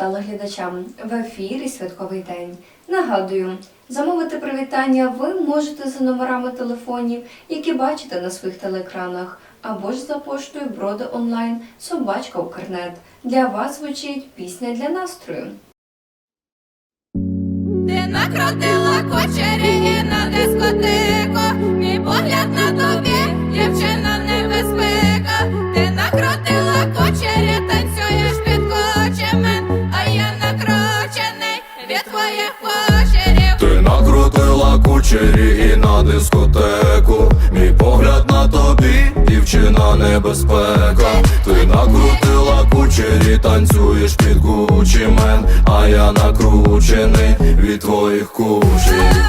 телеглядачам в ефірі Святковий день. Нагадую, замовити привітання ви можете за номерами телефонів, які бачите на своїх телеекранах, або ж за поштою Броди онлайн Собачка Укрнет. Для вас звучить пісня для настрою. Ти накрутила кучері і на дискотеку, мій погляд на тобі, накрутила і на дискотеку. Мій погляд на тобі, дівчина небезпека. Ти накрутила кучері, танцюєш під Гучі мен А я накручений від твоїх кучерів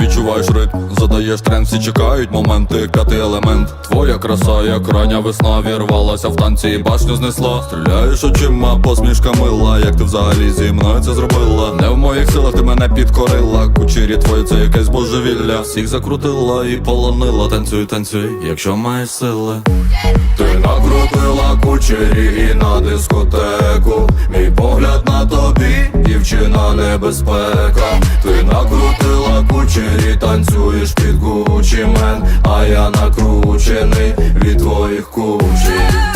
Відчуваєш ритм, задаєш тренд, всі чекають моменти, кати елемент. Твоя краса, як рання весна, вірвалася в танці і башню знесла. Стріляєш очима, посмішка мила, як ти взагалі зі мною це зробила. Не в моїх силах ти мене підкорила, кучері твої це якесь божевілля. Всіх закрутила і полонила, танцюй, танцюй, якщо маєш сили. Ти накрутила кучері і на дискотеку. Мій погляд на тобі, дівчина небезпека. Ти накрутила кучері, танцюєш під Гучі мен А я накручений від твоїх кучерів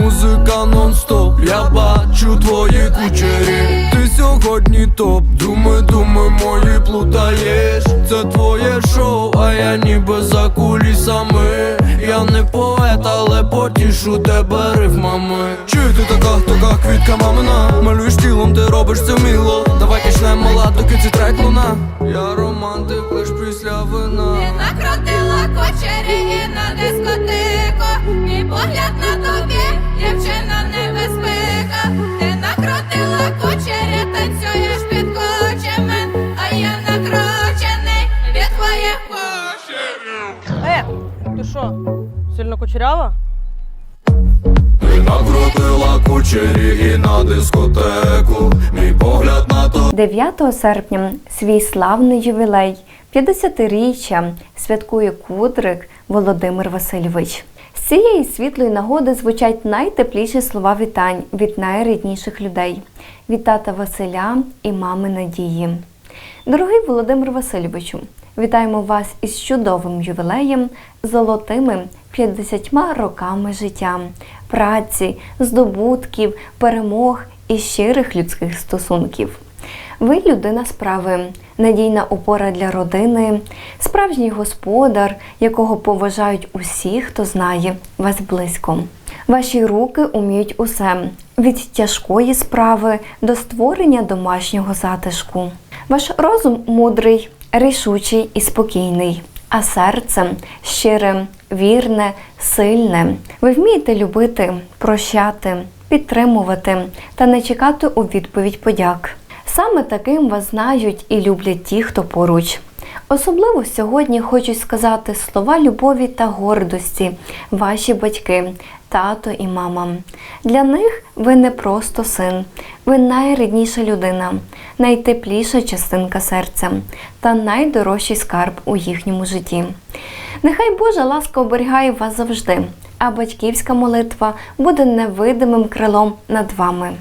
Музика нон-стоп, я бачу твої кучері. Ти сьогодні топ, думи, думи мої плутаєш. Це твоє шоу, а я ніби за кулісами Я не поет, але потішу тебе рифмами. Чи ти така, така квітка мамина. Малюєш тілом, ти робиш це вміло. Давай качнем мала, доки ці трек луна. Я романтик лиш після вина. Ти накрутила кучері і на дискотеку, мій погляд на тобі, дівчина небезпека. Ти накрутила кучері, танцюєш під кучами, кучерява? Ти накрутила кучері і на дискотеку Мій погляд на тобі 9 серпня свій славний ювілей 50-річчя святкує Кудрик Володимир Васильович. З цієї світлої нагоди звучать найтепліші слова вітань від найрідніших людей від тата Василя і мами Надії. Дорогий Володимир Васильовичу, вітаємо вас із чудовим ювілеєм, золотими 50 роками життя, праці, здобутків, перемог і щирих людських стосунків. Ви людина справи, надійна опора для родини, справжній господар, якого поважають усі, хто знає вас близько. Ваші руки уміють усе від тяжкої справи до створення домашнього затишку. Ваш розум мудрий, рішучий і спокійний, а серце щире, вірне, сильне. Ви вмієте любити, прощати, підтримувати та не чекати у відповідь подяк. Саме таким вас знають і люблять ті, хто поруч. Особливо сьогодні хочу сказати слова любові та гордості, ваші батьки, тато і мама. Для них ви не просто син, ви найрідніша людина, найтепліша частинка серця та найдорожчий скарб у їхньому житті. Нехай Божа ласка оберігає вас завжди, а батьківська молитва буде невидимим крилом над вами.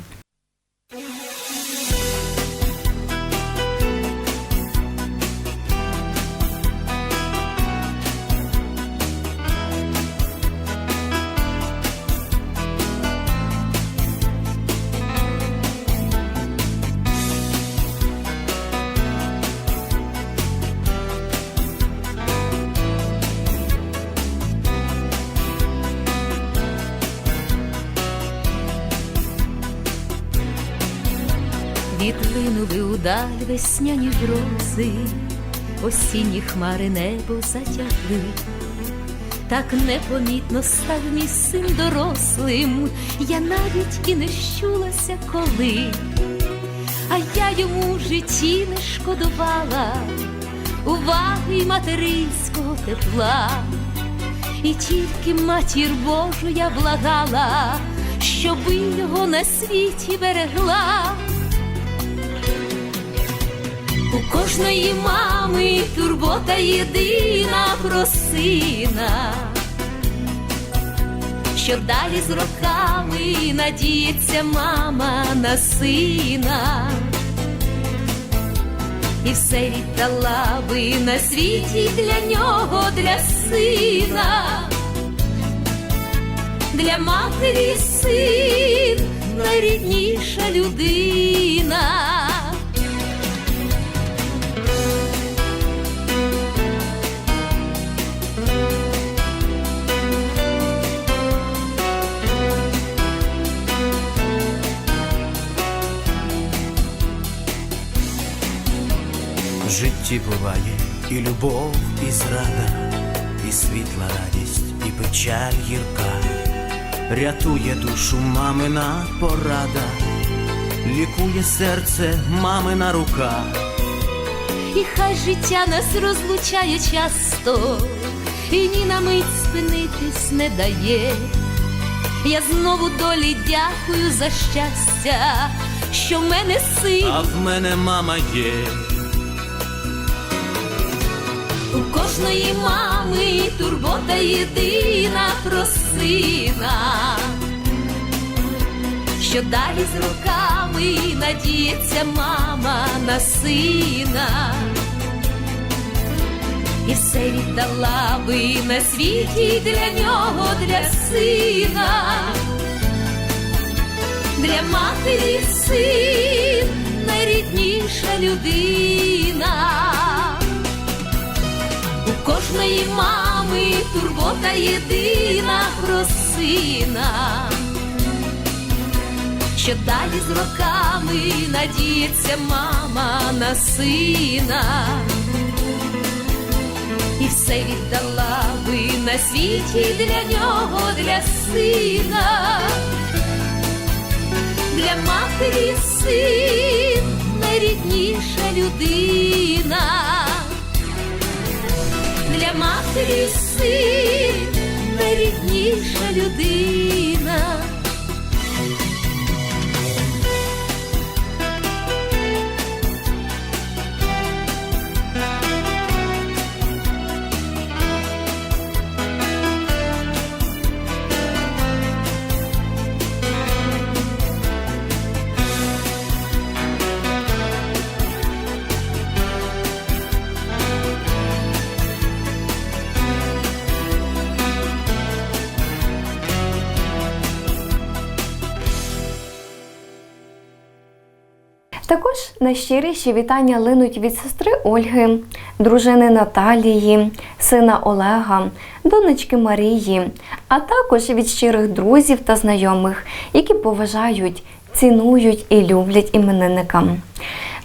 Удаль весняні грози, осінні хмари небо затягли, так непомітно став мій син дорослим, я навіть і не щулася коли, а я йому в житті не шкодувала. Уваги й материнського тепла, і тільки матір Божу я благала, щоби його на світі берегла. У кожної мами турбота єдина про сина, що далі з роками надіється мама на сина, і все віддала би на світі для нього, для сина, для матері син найрідніша людина. Житті буває і любов, і зрада, і світла радість, і печаль гірка. Рятує душу мамина порада, лікує серце мамина рука. І хай життя нас розлучає часто, і ні на мить спинитись не дає. Я знову долі дякую за щастя, що в мене син. А в мене мама є. У кожної мами турбота єдина про сина, що далі з роками надіється мама на сина, і все віддала би на світі для нього, для сина, для матері син найрідніша людина. Кожної мами турбота єдина про сина, що далі з роками надіється мама на сина, і все віддала би на світі для нього, для сина, для матері син найрідніша людина для матері син найрідніша людина. Також найщиріші вітання линуть від сестри Ольги, дружини Наталії, сина Олега, донечки Марії, а також від щирих друзів та знайомих, які поважають, цінують і люблять іменинника.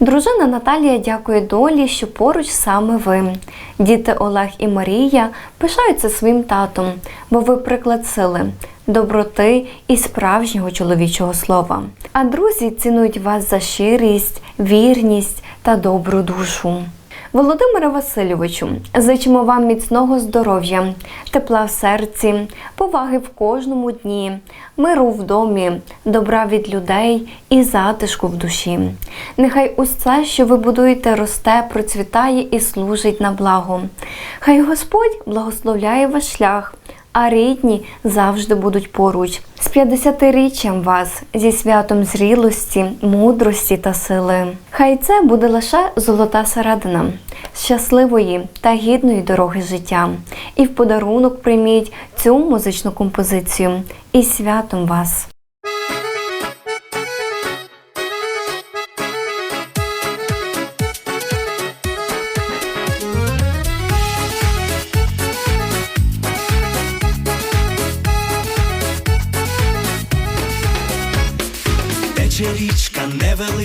Дружина Наталія дякує долі, що поруч саме ви. Діти Олег і Марія пишаються своїм татом, бо ви приклад сили, доброти і справжнього чоловічого слова. А друзі цінують вас за щирість, вірність та добру душу. Володимире Васильовичу, зичимо вам міцного здоров'я, тепла в серці, поваги в кожному дні, миру в домі, добра від людей і затишку в душі. Нехай усе, що ви будуєте, росте, процвітає і служить на благо. Хай Господь благословляє ваш шлях, а рідні завжди будуть поруч. З 50-річчям вас зі святом зрілості, мудрості та сили. Хай це буде лише золота середина, щасливої та гідної дороги життя. І в подарунок прийміть цю музичну композицію. І святом вас!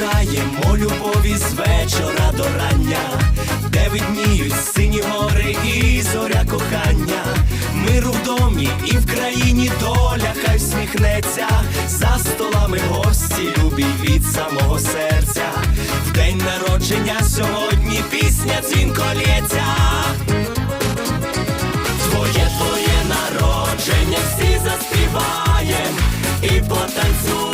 Бажаємо любові з вечора до рання, де видніють сині гори і зоря кохання. Миру в домі і в країні доля хай всміхнеться. За столами гості любі від самого серця. В день народження сьогодні пісня дзвінко лється. Твоє твоє народження, всі заспіваєм, і потанцюєм,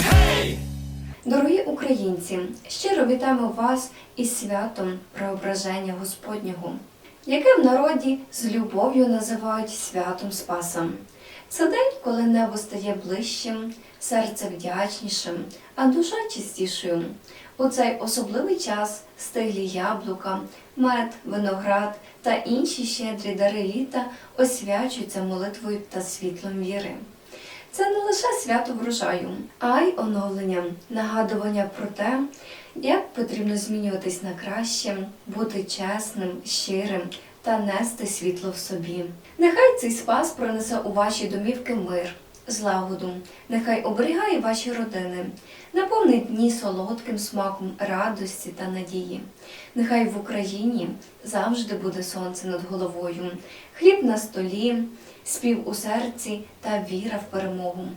Гей! Дорогі українці, щиро вітаємо вас із святом Преображення Господнього, яке в народі з любов'ю називають святом Спаса. Це день, коли небо стає ближчим, серце вдячнішим, а душа чистішою. У цей особливий час стиглі яблука, мед, виноград та інші щедрі дари літа освячуються молитвою та світлом віри. Це не лише свято врожаю, а й оновлення, нагадування про те, як потрібно змінюватись на краще, бути чесним, щирим та нести світло в собі. Нехай цей спас принесе у ваші домівки мир, злагоду, нехай оберігає ваші родини, наповнить дні солодким смаком радості та надії. Нехай в Україні завжди буде сонце над головою, хліб на столі, спів у серці та віра в перемогу.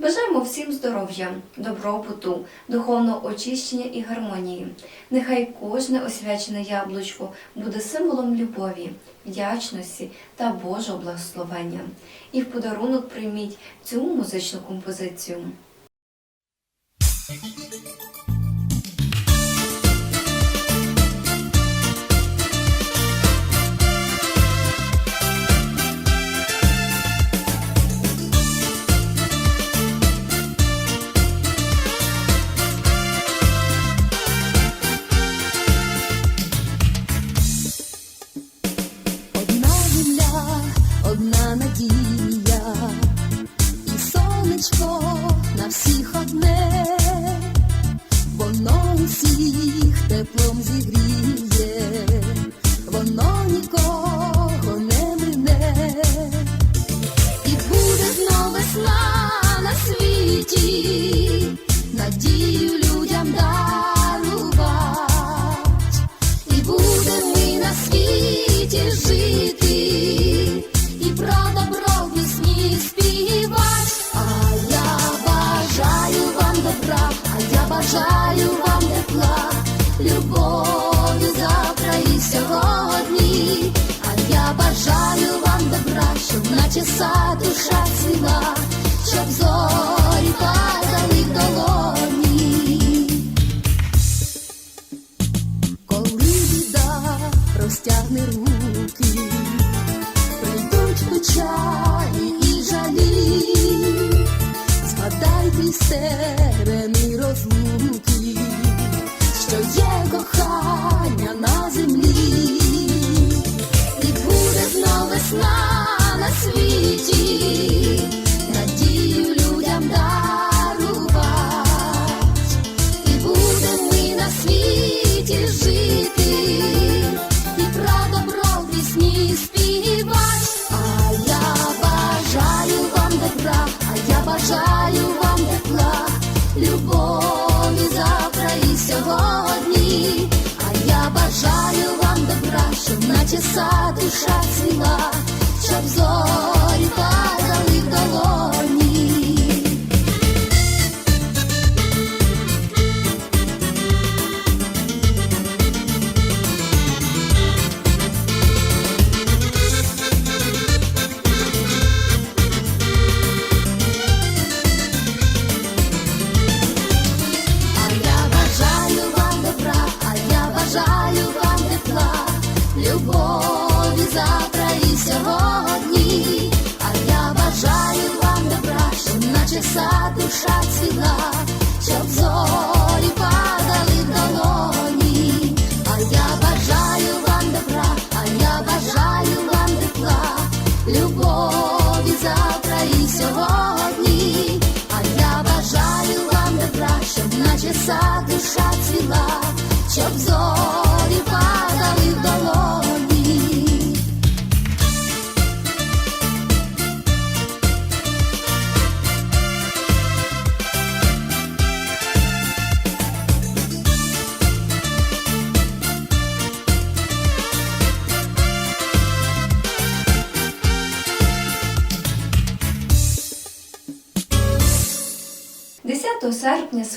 Бажаємо всім здоров'я, добробуту, духовного очищення і гармонії. Нехай кожне освячене яблучко буде символом любові, вдячності та Божого благословення. І в подарунок прийміть цю музичну композицію. Душа цвіла, щоб зорі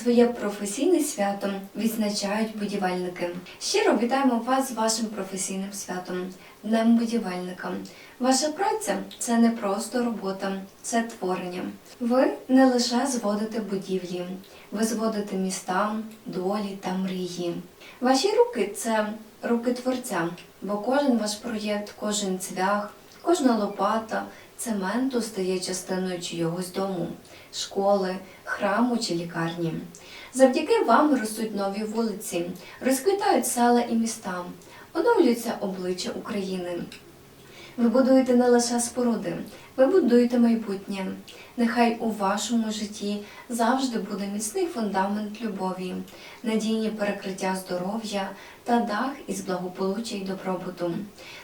своє професійне свято відзначають будівельники. Щиро вітаємо вас з вашим професійним святом, Днем будівельника. Ваша праця це не просто робота, це творення. Ви не лише зводите будівлі, ви зводите міста, долі та мрії. Ваші руки це руки творця, бо кожен ваш проєкт, кожен цвях, кожна лопата цементу стає частиною чийогось дому, школи, храму чи лікарні. Завдяки вам ростуть нові вулиці, розквітають села і міста, оновлюються обличчя України. Ви будуєте не лише споруди, ви будуєте майбутнє. Нехай у вашому житті завжди буде міцний фундамент любові, надійні перекриття здоров'я та дах із благополуччя й добробуту.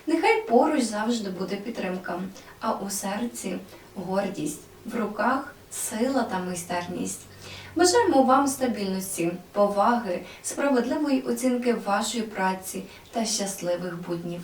Нехай поруч завжди буде підтримка, а у серці гордість, в руках сила та майстерність. Бажаємо вам стабільності, поваги, справедливої оцінки вашої праці та щасливих буднів.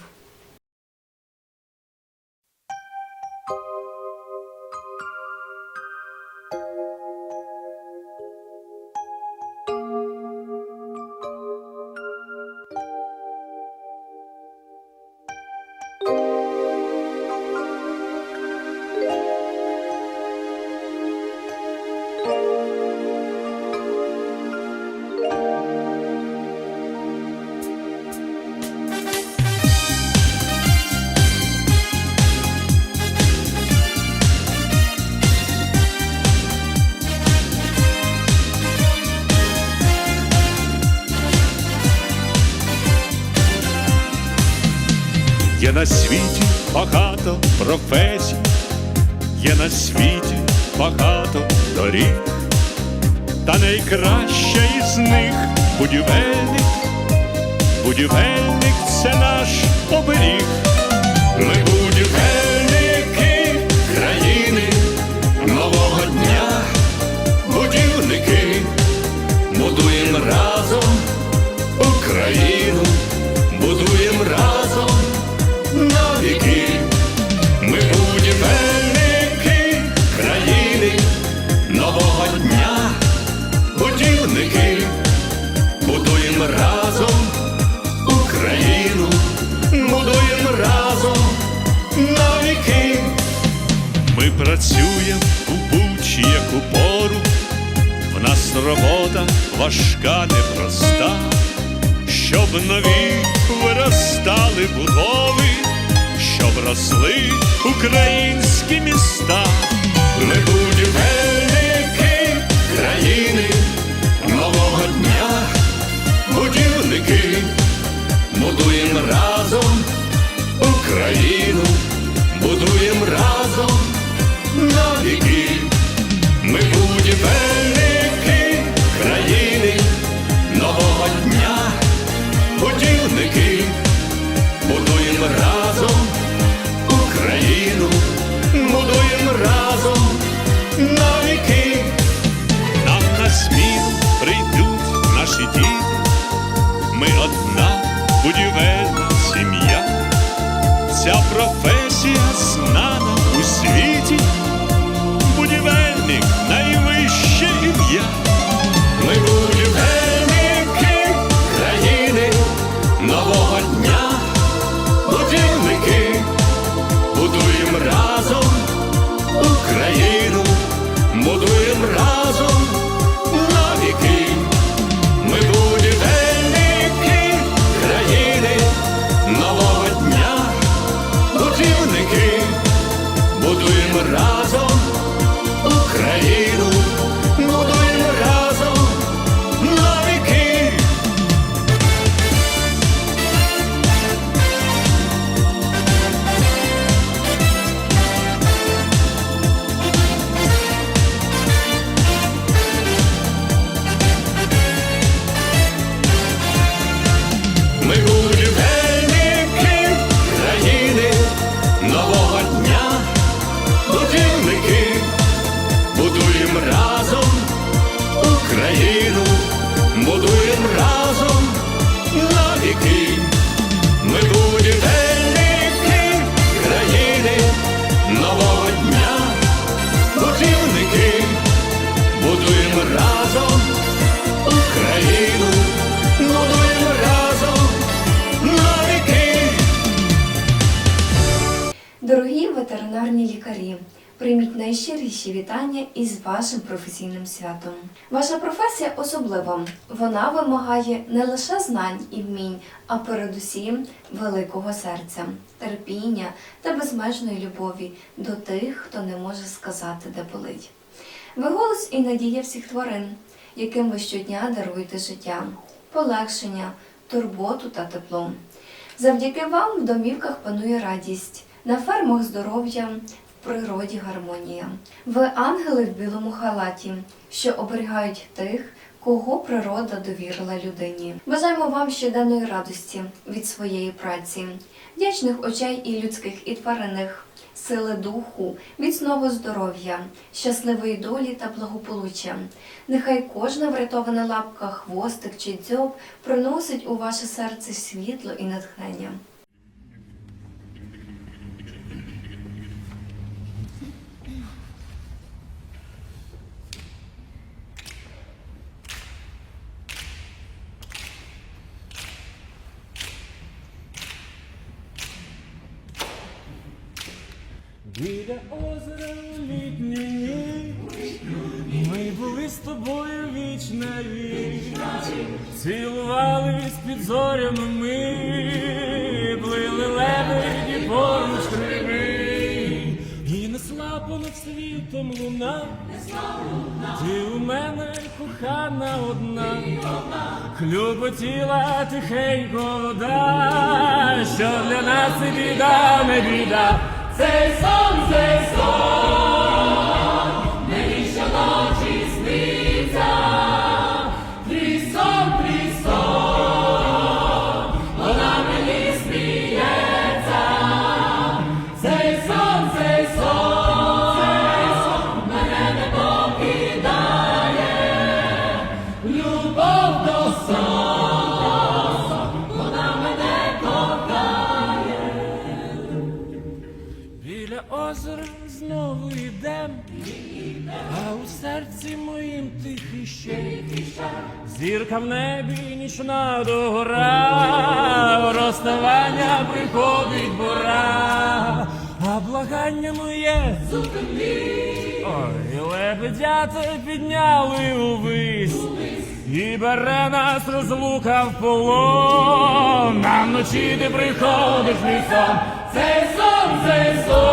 На світі багато професій, є на світі багато доріг, та найкраща із них будівельник, будівельник це наш оберіг. Ми будівельники країни нового дня, будівники, будуємо разом Ми працюємо у бучі, як у пору, в нас робота важка, непроста, щоб нові виростали будови, щоб росли українські міста. Ми будівельники країни нового дня, будівники, будуємо разом Україну, Будівельники країни нового дня, будівники, будуємо разом Україну, будуємо разом на нам на сміх прийдуть наші діти, ми одна будівельна сім'я, ця професія знана у світі. Найщиріші вітання із вашим професійним святом. Ваша професія особлива. Вона вимагає не лише знань і вмінь, а передусім великого серця, терпіння та безмежної любові до тих, хто не може сказати, де болить. Ви голос і надія всіх тварин, яким ви щодня даруєте життя, полегшення, турботу та тепло. Завдяки вам в домівках панує радість, на фермах здоров'я, природі гармонія. Ви ангели в білому халаті, що оберігають тих, кого природа довірила людині. Бажаємо вам щоденної радості від своєї праці, вдячних очей і людських, і тваринних, сили духу, міцного здоров'я, щасливої долі та благополуччя. Нехай кожна врятована лапка, хвостик чи дзьоб приносить у ваше серце світло і натхнення. Зорями ми Плили лебеді поруч криви І несла понад світом луна. Ти у мене кохана одна. Хлюпотіла тихенько вода Що для нас і біда, не біда. Цей сон, цей сон, зірка в небі нічна догора, розставання приходить пора, а благання моє Ой, лебедята підняли увись, і бере нас розлука в полон. На вночі ти приходиш мій сон, цей сон, цей сон,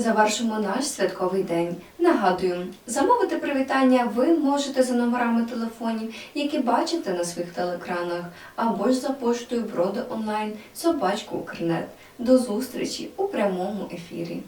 завершимо наш святковий день. Нагадую, замовити привітання ви можете за номерами телефонів, які бачите на своїх телекранах, або ж за поштою Броди онлайн собачку Укрнет. До зустрічі у прямому ефірі.